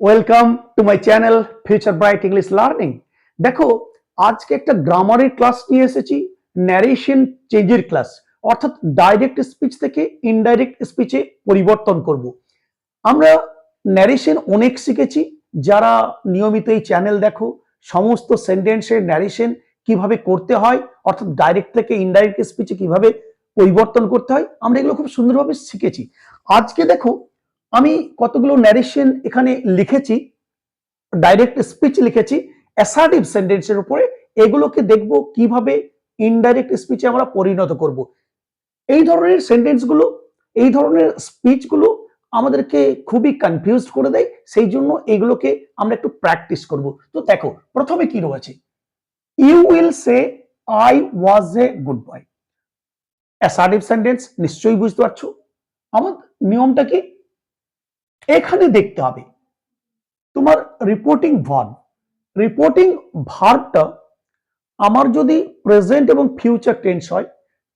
Welcome to my channel future bright English learning দেখো, আজকে একটা গ্রামারের ক্লাস নিয়ে এসেছি ন্যারেশন চেঞ্জের ক্লাস অর্থাৎ ডাইরেক্ট স্পিচ থেকে ইনডাইরেক্ট স্পিচে পরিবর্তন করব। আমরা ন্যারেশন অনেক শিখেছি, যারা নিয়মিত এই চ্যানেল দেখো, সমস্ত সেন্টেন্সের ন্যারেশন কীভাবে করতে হয়, অর্থাৎ ডাইরেক্ট থেকে ইনডাইরেক্ট স্পিচে কীভাবে পরিবর্তন করতে হয়, আমরা এগুলো খুব সুন্দরভাবে শিখেছি। আজকে দেখো আমি কতগুলো ন্যারেশন এখানে লিখেছি ডাইরেক্ট স্পিচ লিখেছি অ্যাসার্টিভ সেন্টেন্সের উপরে, এগুলোকে দেখব কীভাবে ইনডাইরেক্ট স্পিচে আমরা পরিণত করব। এই ধরনের সেন্টেন্সগুলো এই ধরনের স্পিচগুলো আমাদেরকে খুবই কনফিউজ করে দেয়, সেই জন্য এগুলোকে আমরা একটু প্র্যাকটিস করব। তো দেখো, প্রথমে কি রয়েছে? You will say I was a good boy assertive sentence নিশ্চয়ই বুঝতে পারছ? আমার নিয়মটা কি? এখানে দেখতে হবে। তোমার রিপোর্টিং ভার্ব রিপোর্টিং ভার্বটা আমার যদি প্রেজেন্ট এবং ফিউচার টেন্স হয়,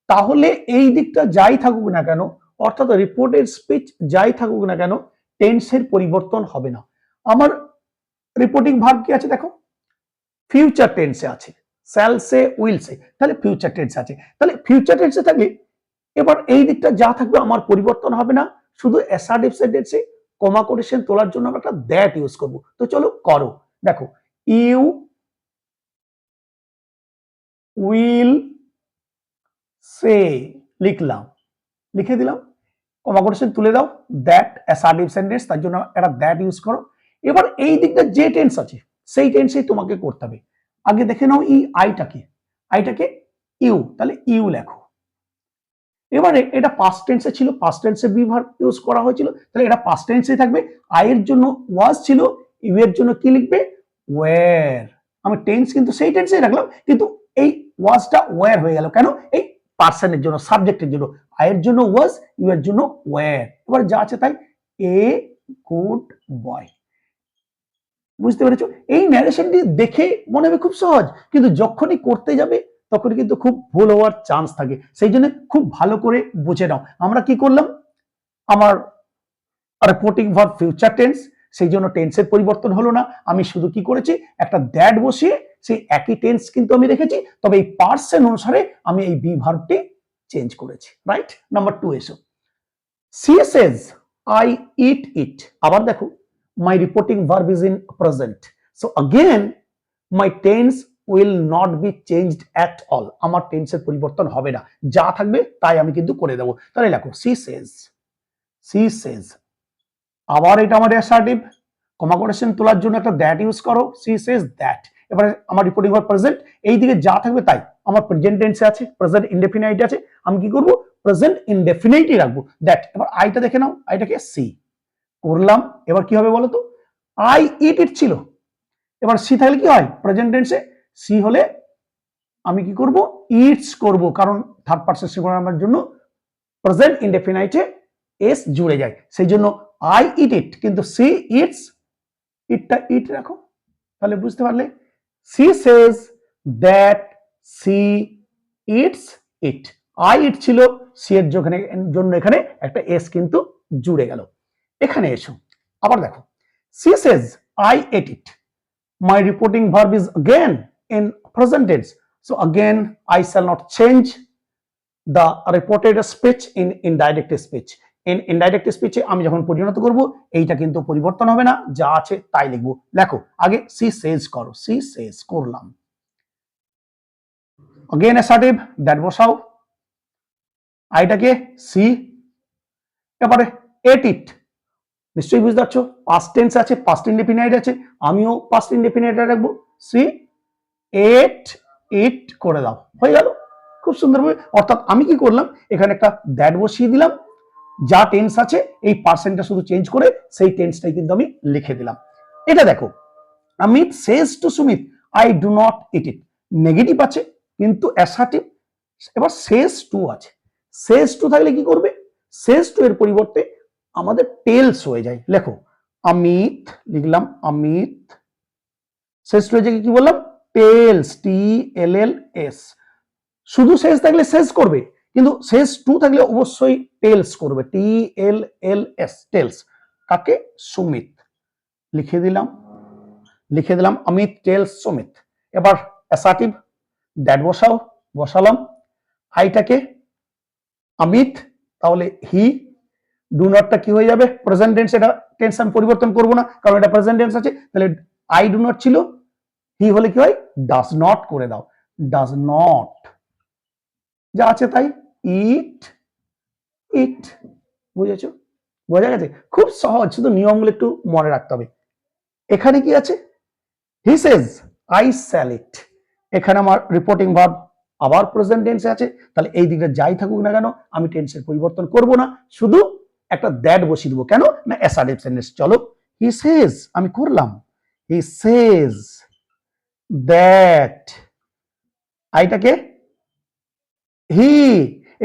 তাহলে এই দিকটা যাই থাকুক না কেন, অর্থাৎ রিপোর্টের স্পিচ যাই থাকুক না কেন টেন্সের পরিবর্তন হবে না। আমার রিপোর্টিং ভার্ব কি আছে দেখো? ফিউচার টেন্সে আছে স্যাল সে উইল সে তাহলে ফিউচার টেন্স আছে। তাহলে ফিউচার টেন্সে থাকলে এবার এই দিকটা যা থাকবে আমার পরিবর্তন হবে না, শুধু অ্যাসার্টিভ সেন্টেন্সে কমা কোটেশন তোলার জন্য আমরা একটা দ্যাট ইউজ করব। তো চলো করো। দেখো ইউ উইল সে লিখলাম। লিখে দিলাম। কমা কোটেশন তুলে দাও। দ্যাট অ্যাসার্টিভ সেন্টেন্স তার জন্য একটা দ্যাট ইউজ করো। এবার এই দিকটা যে টেন্স আছে, সেই টেন্সেই তোমাকে করতে হবে। আগে দেখে নাও এই আইটাকে আইটাকে ইউ তাহলে ইউ লেখো। এবারে এটা পাস্ট টেন্সে ছিল পাস্ট টেন্সে বিভার ইউজ করা হয়েছিল, তাহলে এটা পাস্ট টেন্সে থাকবে আয়ের জন্য ওয়াজ ছিল ইউ এর জন্য কি লিখবে? ওয়্যার আমি টেন্স কিন্তু সেই টেন্সেই রাখলাম, কিন্তু এই ওয়াজটা ওয়ার হয়ে গেল, কেন? এই পার্সনের জন্য সাবজেক্টের জন্য আয়ের জন্য ওয়াজ ইউ এর জন্য ওয়ার এবার যা আছে তাই এ গুড বয় বুঝতে পেরেছ? এই ন্যারেশনটি দেখে মনে হবে খুব সহজ, কিন্তু যখনই করতে যাবে তখন কিন্তু খুব ভুল হওয়ার চান্স থাকে। সেই জন্য খুব ভালো করে বুঝে নাও। আমরা কি করলাম? আমার রিপোর্টিং ভার্ব ফিউচার টেন্স সেই জন্য টেন্সের পরিবর্তন হলো না। আমি শুধু কি করেছি? একটা দ্যাট বসিয়ে সেই একই টেন্স কিন্তু আমি রেখেছি, তবে এই পার্সেন অনুসারে আমি এই বি ভার্বটি চেঞ্জ করেছি। রাইট নাম্বার টু এসো। She says I eat eat আবার দেখো, my reporting verb is in present. So again, my tense will not be changed at all আমার টেন্সের পরিবর্তন হবে না। যা থাকবে, তাই আমি কিন্তু করে দেবো। তাহলে দেখো সি সেজ সি সেজ আবার এটা আমার অ্যাসার্টিভ কমা কোটেশন তোলার জন্য একটা দ্যাট ইউজ করো। সি সেজ দ্যাট এবারে আমার রিপোর্টিং ভার্ব প্রেজেন্ট এই দিকে যা থাকবে তাই। আমার প্রেজেন্ট টেন্সে আছে প্রেজেন্ট ইনডেফিনাইট আছে। আমি কি করব? প্রেজেন্ট ইনডেফিনাইটই রাখব। দ্যাট এবার আইটা দেখে নাও। আইটাকে সি করলাম। এবার কি হবে বলো তো? আই ইট ইট ছিল। এবার সি থাকলে কি হয়? প্রেজেন্ট টেন্সে সি হলে আমি কি করব? ইটস করব। কারণ থার্ড পার্সন সিঙ্গুলার জন্য প্রেজেন্ট ইনডেফিনাইটে এস জুড়ে যায়। সেই জন্য আই ইট ইট কিন্তু সি ইটস ইটটা ইট রাখো। তাহলে বুঝতে পারলে she says that she eats it I eat ছিল সি এর জন্য এখানে একটা এস কিন্তু জুড়ে গেল। এখানে এসো। আবার দেখো। She says I ate it my reporting verb is again in present tense. So, again, i shall not change the reported speech in indirect speech. In indirect speech এ আমি যখন পরিণত করব, এইটা কিন্তু পরিবর্তন হবে না। যা আছে তাই লিখব। দেখো আগে সি সেজ করো, সি সেজ করলাম। Again, assertive, that বসাও। আইটাকে সি। এবারে এট ইট। নিশ্চয়ই বুঝতে পারছ? পাস্ট টেন্স আছে পাস্ট ইনডেফিনাইট আছে। আমিও পাস্ট ইনডেফিনাইট রাখব। সি এট ইট করে দাও। হয়ে গেল। খুব সুন্দরভাবে অর্থাৎ আমি কি করলাম? এখানে একটা দ্যাট বসিয়ে দিলাম। যা টেন্স আছে, এই পার্সেন্টটা শুধু চেঞ্জ করে সেই টেন্সটাই কিন্তু আমি লিখে দিলাম। এটা দেখো। Amit says to Sumit I do not eat eat negative আছে, কিন্তু অ্যাসার্টিভ এবার শেষ টু আছে। শেষ টু থাকলে কি করবে? শেষ টু এর পরিবর্তে আমাদের টেলস হয়ে যায়। লেখো অমিত লিখলাম অমিত শেষ টু জায়গায় কি বললাম? Tells, T L L S. শুধু শেষ থাকলে শেষ করবে, কিন্তু শেষ টু থাকলে অবশ্যই টেলস করবে, টি এল এল এস, টেলস। কাকে? সুমিত। লিখে দিলাম লিখে দিলাম, অমিত, টেলস, সুমিত। এবার অ্যাসার্টিভ দ্যাট বসাও, বসালাম। আইটাকে, অমিত, তাহলে হি। ডু নটটা কি হয়ে যাবে? প্রেজেন্ট টেন্স এটা টেন্স আমি পরিবর্তন করব না, কারণ এটা প্রেজেন্ট টেন্স আছে, তাহলে আই ডু নট ছিল হি হলে কি হয়? ডাজ নট করে দাও। ডাজ নট যা আছে তাই। ইট ইট বুঝেছ? বোঝা গেছে? খুব সহজ। শুধু নিয়মগুলো একটু মনে রাখতে হবে। এখানে কি আছে? হি সেজ আই স্যাল ইট এখানে আমার রিপোর্টিং ভার্ব আবার প্রেজেন্ট টেন্সে আছে। তাহলে এই দিকটা যাই থাকুক না কেন, আমি টেন্সের পরিবর্তন করব না। শুধু একটা দ্যাট বসিয়ে দেবো। কেন? না অ্যাসার্টিভ সেন্টেন্স চলো। হি সেজ আমি করলাম। হি সেজ দ্যাট আইটাকে? হি।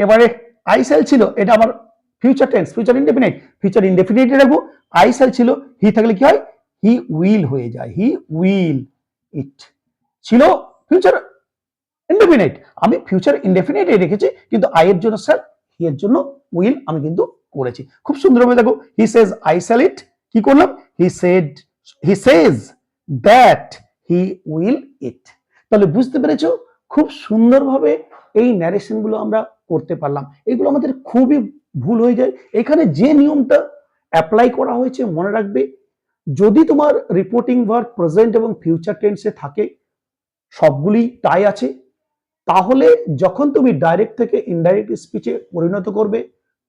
এবারে আই সেল ছিল, এটা আমার future tense future indefinite future indefinite রাখব। আই সেল ছিল হি থাকলে কি হয়? হি উইল হয়ে যায় হি উইল ইট ছিল ফিউচার ইনডেফিনিট আমি ফিউচার ইনডেফিনিট রেখেছি, কিন্তু আই এর জন্য স্যার হি এর জন্য উইল আমি কিন্তু করেছি। খুব সুন্দরভাবে দেখো হি সেজ আই সেল ইট কি করলাম? He said he says that he will eat. তাহলে বুঝতে পেরেছ? খুব সুন্দরভাবে এই ন্যারেশনগুলো আমরা করতে পারলাম। এগুলো আমাদের খুবই ভুল হয়ে যায়। এখানে যে নিয়মটা অ্যাপ্লাই করা হয়েছে মনে রাখবে, যদি তোমার রিপোর্টিং ভার্ব প্রেজেন্ট এবং ফিউচার টেন্সে থাকে, সবগুলি তাই আছে, তাহলে যখন তুমি ডাইরেক্ট থেকে ইনডাইরেক্ট স্পিচে পরিণত করবে,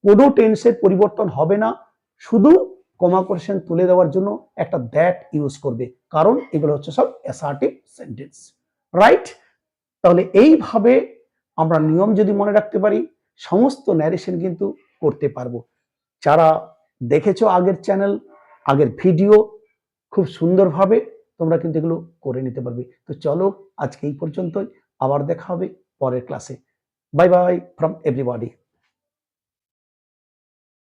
কোনো টেন্সের পরিবর্তন হবে না। শুধু কমা কোশ্চেন তুলে দেওয়ার জন্য একটা দ্যাট ইউজ করবে। কারণ এগুলো হচ্ছে সব অ্যাসার্টিভ সেন্টেন্স রাইট তাহলে এইভাবে আমরা নিয়ম যদি মনে রাখতে পারি, সমস্ত ন্যারেশন কিন্তু করতে পারব। যারা দেখেছ আগের চ্যানেল আগের ভিডিও খুব সুন্দরভাবে তোমরা কিন্তু এগুলো করে নিতে পারবে। তো চলো আজকে এই পর্যন্তই, আবার দেখা হবে পরের ক্লাসে বাই বাই ফ্রম এভরিবডি